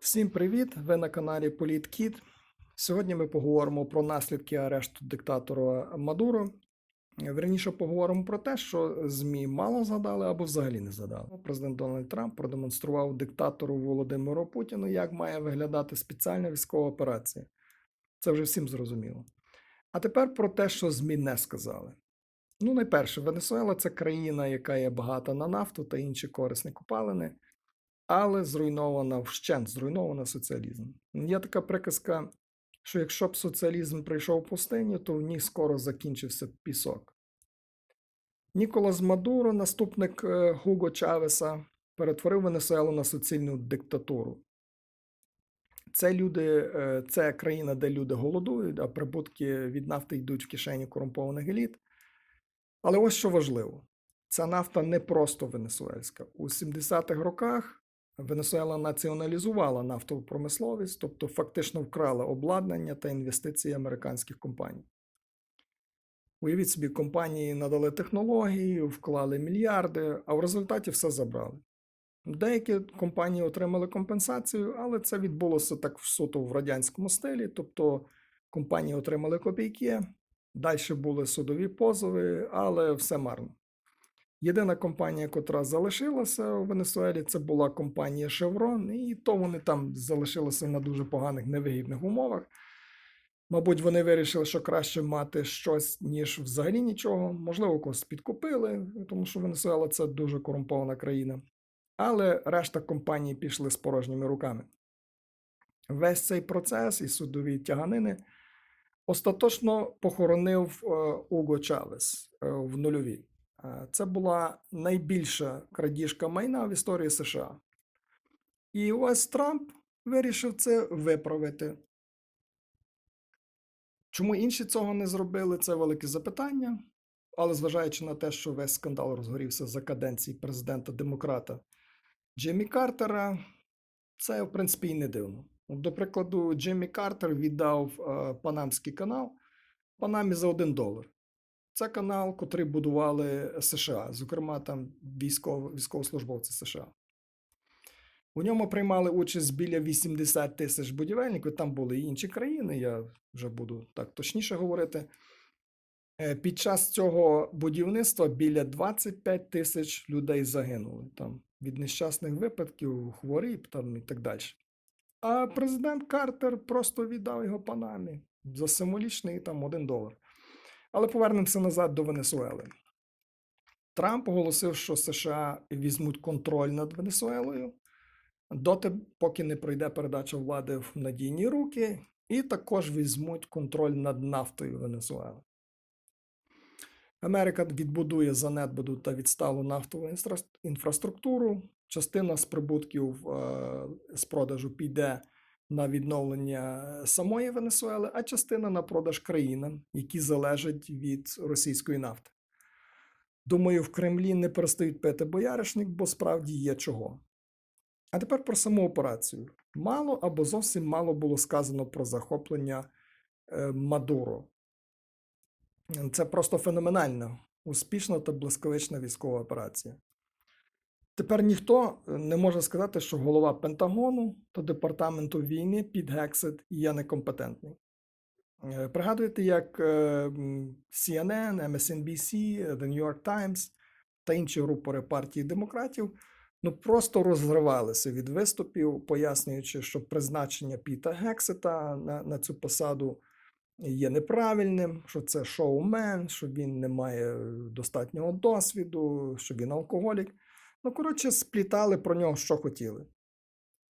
Всім привіт! Ви на каналі PolitKit. Сьогодні ми поговоримо про наслідки арешту диктатора Мадуро. Верніше поговоримо про те, що ЗМІ мало згадали або взагалі не згадали. Президент Дональд Трамп продемонстрував диктатору Володимиру Путіну, як має виглядати спеціальна військова операція. Це вже всім зрозуміло. А тепер про те, що ЗМІ не сказали. Ну, найперше, Венесуела це країна, яка є багата на нафту та інші корисні копалини але зруйнована вщент, зруйнована соціалізм. Є така приказка, що якщо б соціалізм прийшов в пустиню, то в ній скоро закінчився пісок. Ніколас Мадуро, наступник е, Гуго Чавеса, перетворив Венесуелу на суцільну диктатуру. Це люди, е, це країна, де люди голодують, а прибутки від нафти йдуть в кишені корумпованих еліт. Але ось що важливо: ця нафта не просто венесуельська. У 70-х роках Венесуела націоналізувала нафтову промисловість, тобто фактично вкрала обладнання та інвестиції американських компаній. Уявіть собі, компанії надали технології, вклали мільярди, а в результаті все забрали. Деякі компанії отримали компенсацію, але це відбулося так суто в радянському стилі, тобто компанії отримали копійки, далі були судові позови, але все марно. Єдина компанія, котра залишилася у Венесуелі, це була компанія Chevron, і то вони там залишилися на дуже поганих невигідних умовах. Мабуть, вони вирішили, що краще мати щось, ніж взагалі нічого. Можливо, когось підкупили, тому що Венесуела це дуже корумпована країна. Але решта компаній пішли з порожніми руками. Весь цей процес і судові тяганини остаточно похоронив е, Уго Чавес е, в нульові. Е, Це була найбільша крадіжка майна в історії США. І ось Трамп вирішив це виправити. Чому інші цього не зробили, це велике запитання. Але зважаючи на те, що весь скандал розгорівся за каденції президента демократа Джиммі Картера, це, в принципі, і не дивно. До прикладу, Джиммі Картер віддав е, Панамський канал Панамі за 1 долар. Це канал, котрий будували США, зокрема, там військово, військовослужбовці США. У ньому приймали участь біля 80 тисяч будівельників. Там були і інші країни, я вже буду так точніше говорити. Е, Під час цього будівництва біля 25 тисяч людей загинули там від нещасних випадків, хворіб там і так далі. А президент Картер просто віддав його панамі за символічний там 1 долар. Але повернемося назад до Венесуели. Трамп оголосив, що США візьмуть контроль над Венесуелою доти, поки не пройде передача влади в надійні руки, і також візьмуть контроль над нафтою Венесуели. Америка відбудує занедбаду та відсталу нафтову інфраструктуру. Частина з прибутків е, з продажу піде на відновлення самої Венесуели, а частина на продаж країнам, які залежать від російської нафти. Думаю, в Кремлі не перестають пити бояришник, бо справді є чого. А тепер про саму операцію. Мало або зовсім мало було сказано про захоплення е, Мадуро. Це просто феноменальна, успішна та блискавична військова операція. Тепер ніхто е, не може сказати, що голова Пентагону та департаменту війни під Гексет є некомпетентний. Е, Пригадуєте, як е, CNN, MSNBC, The New York Times та інші рупори партії демократів ну просто розривалися від виступів, пояснюючи, що призначення Піта Гексета на, на цю посаду є неправильним, що це шоумен, що він не має достатнього досвіду, що він алкоголік. Ну, коротше, сплітали про нього, що хотіли.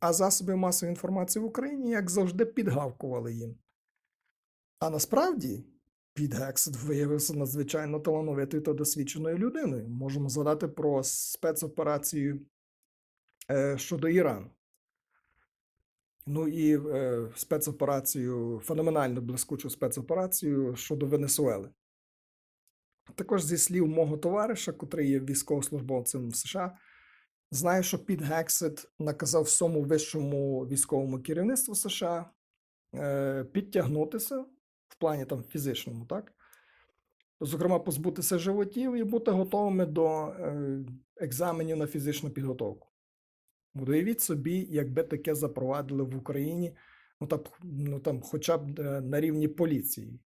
А засоби масової інформації в Україні, як завжди, підгавкували їм. А насправді Піт Гексет виявився надзвичайно талановитою та досвідченою людиною. Можемо згадати про спецоперацію е, щодо Ірану. Ну і е, спецоперацію, феноменально блискучу спецоперацію щодо Венесуели. Також зі слів мого товариша, котрий є військовослужбовцем в США, знаю, що Піт Гексет наказав всьому вищому військовому керівництву США е, підтягнутися в плані там фізичному, так? Зокрема, позбутися животів і бути готовими до е, екзаменів на фізичну підготовку. От Уявіть собі, якби таке запровадили в Україні, ну там, ну, там хоча б е, на рівні поліції.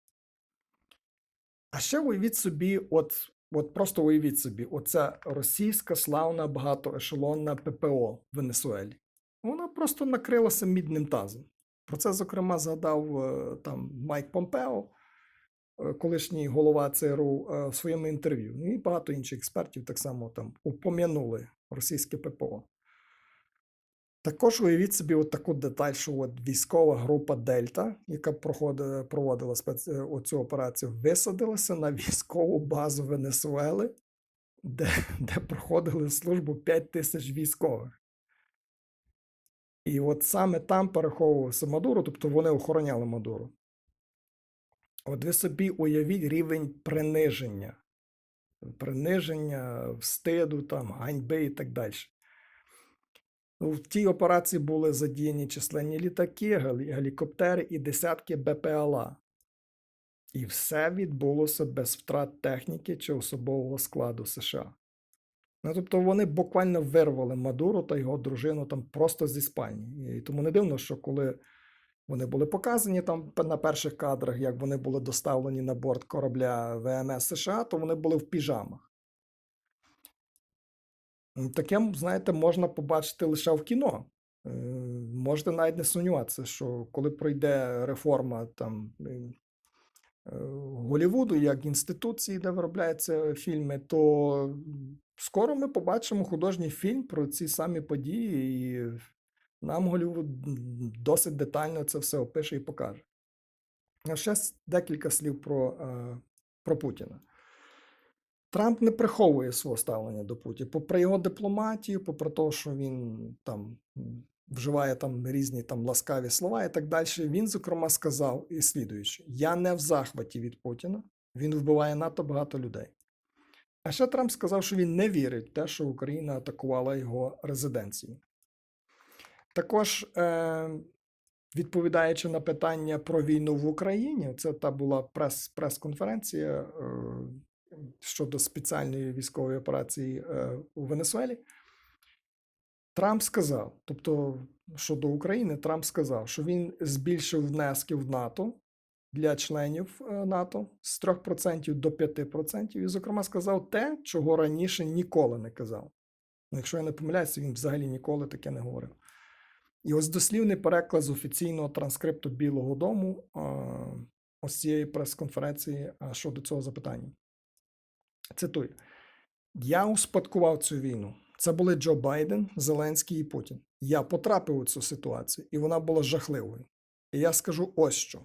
А ще уявіть собі, от, от просто уявіть собі, оця російська славна багатоешелонна ППО в Венесуелі. Вона просто накрилася мідним тазом. Про це, зокрема, згадав е, там Майк Помпео, е, колишній голова ЦРУ, е, в своєму інтерв'ю. Ну і багато інших експертів так само там упом'янули російське ППО. Також уявіть собі от таку деталь, що от військова група Дельта, яка проходила, проводила спец... е, оцю операцію, висадилася на військову базу Венесуели, де, де проходили службу 5 тисяч військових. І от саме там переховувався Мадуро, тобто вони охороняли Мадуро. От ви собі уявіть рівень приниження, приниження, встиду, там, ганьби і так далі. Ну, В тій операції були задіяні численні літаки, гелікоптери і десятки БПЛА. І все відбулося без втрат техніки чи особового складу США. Ну, тобто вони буквально вирвали Мадуру та його дружину там просто зі спальні. І тому не дивно, що коли вони були показані там на перших кадрах, як вони були доставлені на борт корабля ВМС США, то вони були в піжамах. Таке, знаєте, можна побачити лише в кіно. Е, Можете навіть не сумніватися, що коли пройде реформа там е, е, як інституції, де виробляються фільми, то скоро ми побачимо художній фільм про ці самі події, і нам Голлівуд м, досить детально це все опише і покаже. Ще декілька слів про, е, про Путіна. Трамп не приховує свого ставлення до Путіна. Попри його дипломатію, попри те, що він там вживає там різні там ласкаві слова і так далі, він, зокрема, сказав і слідуючи: Я не в захваті від Путіна, він вбиває надто багато людей. А ще Трамп сказав, що він не вірить в те, що Україна атакувала його резиденцію. Також, е, відповідаючи на питання про війну в Україні, це та була прес, прес-конференція е, щодо спеціальної військової операції е, у Венесуелі. Трамп сказав, тобто щодо України, Трамп сказав, що він збільшив внески в НАТО для членів е, НАТО з 3% до 5%, і, зокрема, сказав те, чого раніше ніколи не казав. Ну, Якщо я не помиляюся, він взагалі ніколи таке не говорив. І ось дослівний переклад з офіційного транскрипту Білого Дому е, ось цієї прес-конференції щодо цього запитання. Цитую: Я успадкував цю війну. Це були Джо Байден, Зеленський і Путін. Я потрапив у цю ситуацію, і вона була жахливою. І я скажу ось що: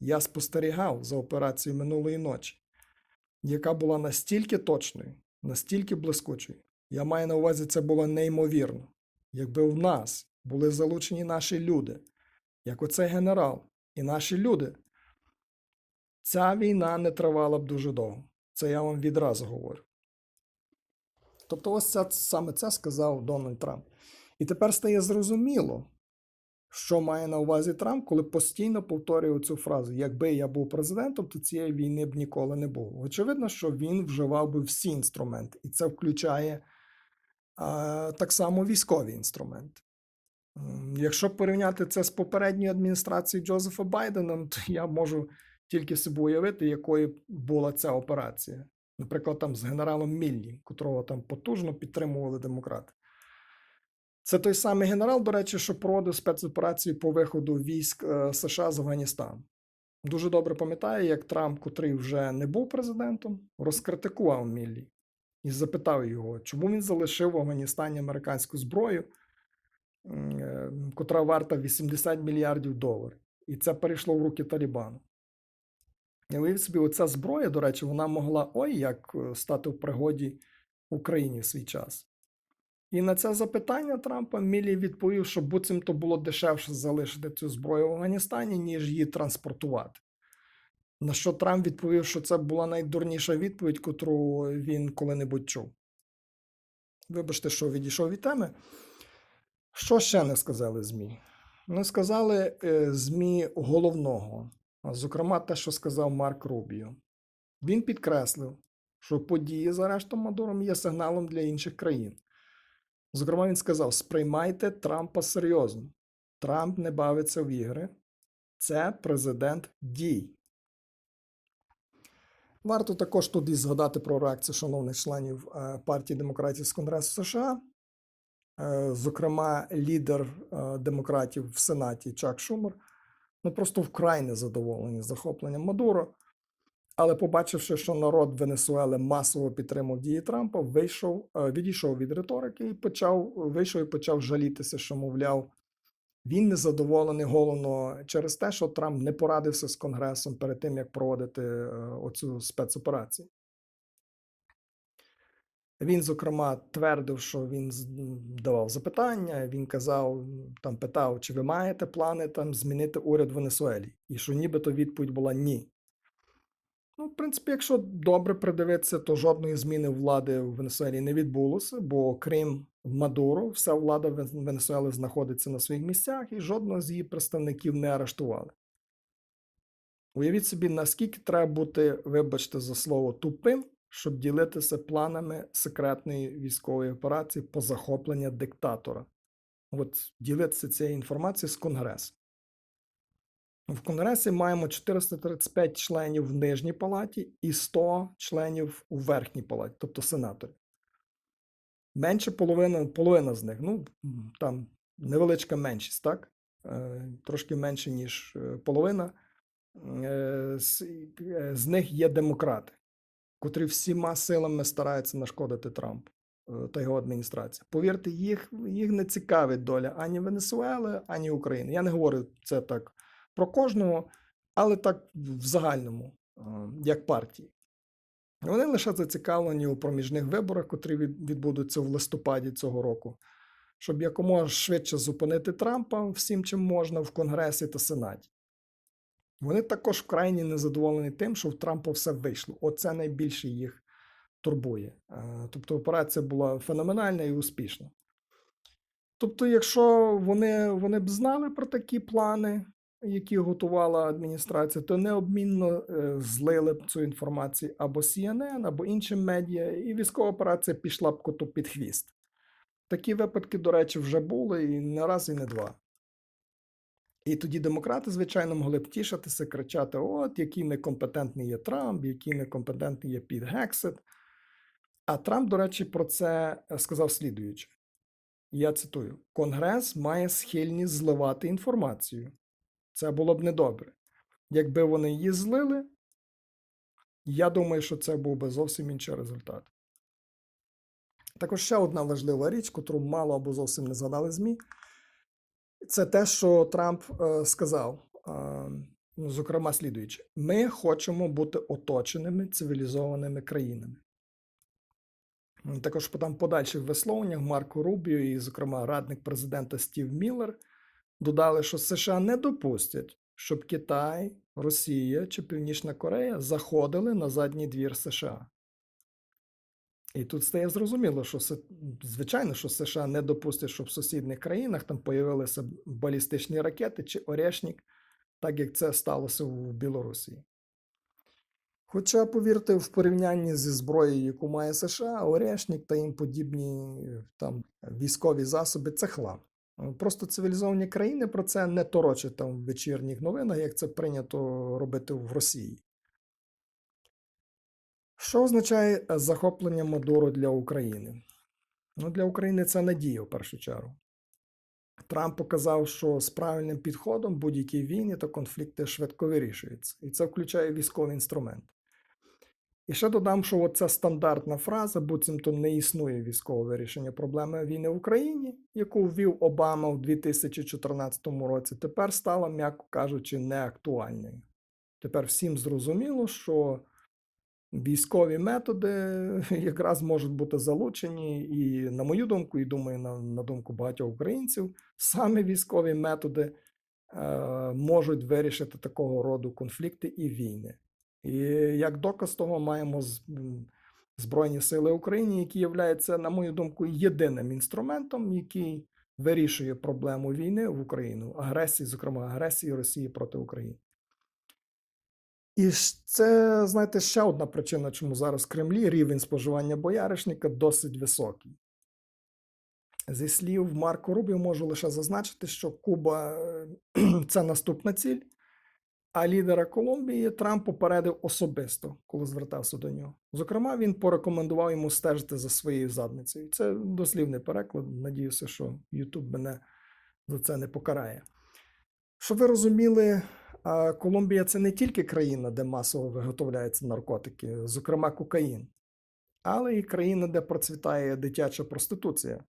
я спостерігав за операцією минулої ночі, яка була настільки точною, настільки блискучою. Я маю на увазі, це було неймовірно. Якби в нас були залучені наші люди, як оцей генерал і наші люди, ця війна не тривала б дуже довго. Це я вам відразу говорю. Тобто, ось це, саме це сказав Дональд Трамп. І тепер стає зрозуміло, що має на увазі Трамп, коли постійно повторює цю фразу: якби я був президентом, то цієї війни б ніколи не було. Очевидно, що він вживав би всі інструменти, і це включає а, так само військові інструменти. Якщо порівняти це з попередньою адміністрацією Джозефа Байдена, то я можу тільки собі уявити, якою була ця операція. Наприклад, там з генералом Міллі, котрого там потужно підтримували демократи. Це той самий генерал, до речі, що проводив спецоперацію по виходу військ е, США з Афганістану. Дуже добре пам'ятаю, як Трамп, котрий вже не був президентом, розкритикував Міллі і запитав його, чому він залишив в Афганістані американську зброю, е, котра варта 80 мільярдів доларів. І це перейшло в руки Талібану. Я уявив собі, оця зброя, до речі, вона могла ой як е, стати в пригоді Україні в свій час. І на це запитання Трампа Мілі відповів, що буцімто було дешевше залишити цю зброю в Афганістані, ніж її транспортувати. На що Трамп відповів, що це була найдурніша відповідь, котру він коли-небудь чув. Вибачте, що відійшов від теми. Що ще не сказали ЗМІ? Не сказали е, ЗМІ головного, зокрема те, що сказав Марк Рубіо. Він підкреслив, що події з арештом Мадуром є сигналом для інших країн, Зокрема, він сказав: сприймайте Трампа серйозно. Трамп не бавиться в ігри. Це президент дій. Варто також тут і згадати про реакцію шановних членів е, партії демократів з Конгресу США. Е, Зокрема, лідер е, демократів в Сенаті Чак Шумер, ну просто вкрай незадоволені захопленням Мадуро. Але побачивши, що народ Венесуели масово підтримав дії Трампа, вийшов, е, відійшов від риторики і почав вийшов і почав жалітися, що, мовляв, він незадоволений головно через те, що Трамп не порадився з Конгресом перед тим, як проводити е, оцю спецоперацію. Він, зокрема, твердив, що він давав запитання. Він казав, там питав, чи ви маєте плани там змінити уряд в Венесуелі, і що нібито відповідь була ні. Ну, в принципі, якщо добре придивитися, то жодної зміни влади в Венесуелі не відбулося, бо крім Мадуро, вся влада Венесуели знаходиться на своїх місцях, і жодного з її представників не арештували. Уявіть собі, наскільки треба бути, вибачте за слово, тупим, щоб ділитися планами секретної військової операції по захопленню диктатора. От ділитися цією інформацією з Конгресу. В Конгресі маємо 435 членів в нижній палаті і 100 членів у верхній палаті, тобто сенаторів. Менше половини, половина з них, ну там невеличка меншість, так? Е, трошки менше, ніж е, половина. Е, з них є демократи, котрі всіма силами стараються нашкодити Трампу е, та його адміністрації. Повірте, їх, їх не цікавить доля ані Венесуели, ані України. Я не говорю це так про кожного, але так в загальному, е, як партії. Вони лише зацікавлені у проміжних виборах, котрі відбудуться в листопаді цього року, щоб якомога швидше зупинити Трампа всім, чим можна в Конгресі та Сенаті. Вони також вкрайні незадоволені тим, що в Трампа все вийшло. Оце найбільше їх турбує. Е, Тобто операція була феноменальна і успішна. Тобто, якщо вони, вони б знали про такі плани, які готувала адміністрація, то необмінно е, злили б цю інформацію або CNN, або іншим медіа, і військова операція пішла б коту під хвіст. Такі випадки, до речі, вже були і не раз, і не два. І тоді демократи, звичайно, могли б тішитися, кричати: от, який некомпетентний є Трамп, який некомпетентний є Піт Гексет. А Трамп, до речі, про це сказав слідуюче. Я цитую: Конгрес має схильність зливати інформацію. Це було б недобре. Якби вони її злили, я думаю, що це був би зовсім інший результат. Також ще одна важлива річ, котру мало або зовсім не згадали ЗМІ, це те, що Трамп е, сказав, е, ну, зокрема, слідуючи: ми хочемо бути оточеними цивілізованими країнами. Також там подальших висловленнях Марко Рубіо і, зокрема, радник президента Стів Міллер додали, що США не допустять, щоб Китай, Росія чи Північна Корея заходили на задній двір США. І тут стає зрозуміло, що звичайно, що США не допустять, щоб в сусідніх країнах там появилися балістичні ракети чи Орешник, так як це сталося в Білорусі. Хоча, повірте, в порівнянні зі зброєю, яку має США, Орешник та їм подібні там військові засоби це хлам. Просто цивілізовані країни про це не торочать там в вечірніх новинах, як це прийнято робити в Росії. Що означає е, захоплення Мадуро для України? Ну, для України це надія в першу чергу. Трамп показав, що з правильним підходом будь-які війни та конфлікти швидко вирішуються, і це включає військовий інструмент. І ще додам, що оця стандартна фраза, буцімто не існує військове вирішення проблеми війни в Україні, яку ввів Обама у 2014 році, тепер стала, м'яко кажучи, неактуальною. Тепер всім зрозуміло, що військові методи якраз можуть бути залучені, і, на мою думку, і думаю, на, на думку багатьох українців, саме військові методи е, можуть вирішити такого роду конфлікти і війни. І як доказ того маємо Збройні Сили України, які являються, на мою думку, єдиним інструментом, який вирішує проблему війни в Україну, агресії, зокрема агресії Росії проти України. І це, знаєте, ще одна причина, чому зараз в Кремлі рівень споживання бояришника досить високий. Зі слів Марко Рубіо можу лише зазначити, що Куба е, це наступна ціль, а лідера Колумбії Трамп попередив особисто, коли звертався до нього. Зокрема, він порекомендував йому стежити за своєю задницею. Це дослівний переклад. Надіюся, що YouTube мене за це не покарає. Щоб ви розуміли, Колумбія це не тільки країна, де масово виготовляються наркотики, зокрема кокаїн, але і країна, де процвітає дитяча проституція.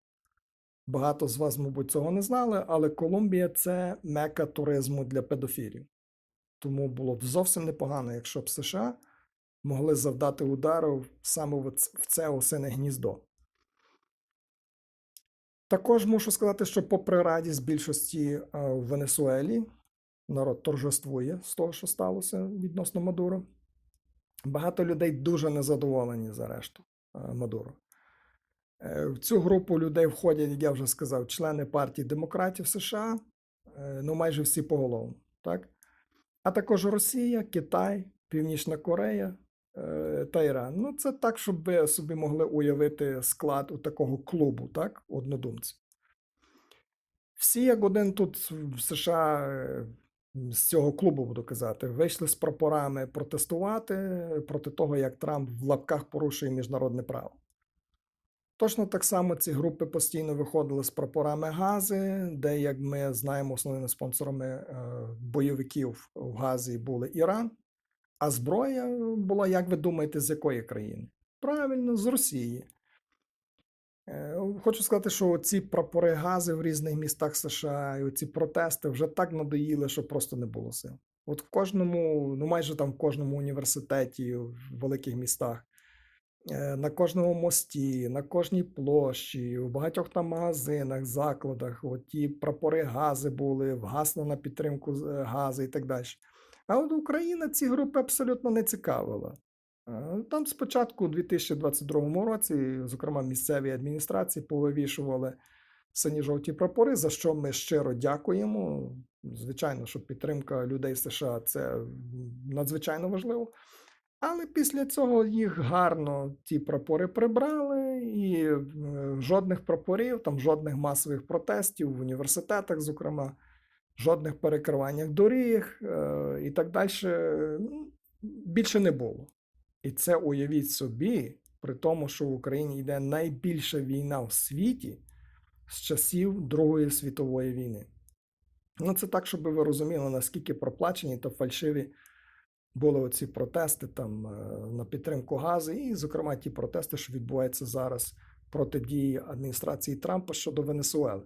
Багато з вас, мабуть, цього не знали, але Колумбія це мека туризму для педофілів. Тому було б зовсім непогано, якщо б США могли завдати удару саме в це осине гніздо. Також мушу сказати, що попри радість більшості е, в Венесуелі, народ торжествує з того, що сталося відносно Мадуро. Багато людей дуже незадоволені з арешту е, Мадуро. Е, В цю групу людей входять, як я вже сказав, члени партії демократів США, е, ну майже всі поголовно, так? А також Росія, Китай, Північна Корея та Іран. Ну, це так, щоб ви собі могли уявити склад у такого клубу, так, однодумців. Всі, як один тут в США з цього клубу, буду казати, вийшли з прапорами протестувати проти того, як Трамп в лапках порушує міжнародне право. Точно так само ці групи постійно виходили з прапорами Гази, де, як ми знаємо, основними спонсорами е, бойовиків в Газі були Іран. А зброя була, як ви думаєте, з якої країни? Правильно, з Росії. Е, Хочу сказати, що ці прапори гази в різних містах США і ці протести вже так надоїли, що просто не було сил. От в кожному, ну майже там в кожному університеті, в великих містах, е, на кожному мості, на кожній площі, у багатьох там магазинах, закладах, от ті прапори гази були, вгасно на підтримку е, газу і так далі. А от Україна ці групи абсолютно не цікавила. Е, Там спочатку, у 2022 році, зокрема, місцеві адміністрації повивішували сині-жовті прапори, за що ми щиро дякуємо. Звичайно, що підтримка людей США це надзвичайно важливо. Але після цього їх гарно ті прапори прибрали, і е, жодних прапорів, там жодних масових протестів в університетах, зокрема, жодних перекриваннях доріг е, і так далі ну, більше не було. І це уявіть собі, при тому, що в Україні йде найбільша війна в світі з часів Другої світової війни. Ну, це так, щоб ви розуміли, наскільки проплачені та фальшиві були оці протести там е, на підтримку газу, і, зокрема, ті протести, що відбуваються зараз проти дії адміністрації Трампа щодо Венесуели.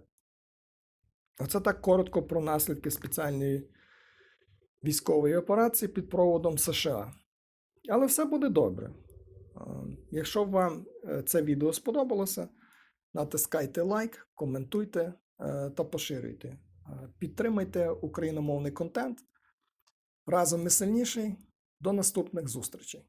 Оце так коротко про наслідки спеціальної військової операції під проводом США. Але все буде добре. Якщо вам е, це відео сподобалося, натискайте лайк, коментуйте е, та поширюйте. Е, Підтримайте україномовний контент. Разом ми сильніший. До наступних зустрічей!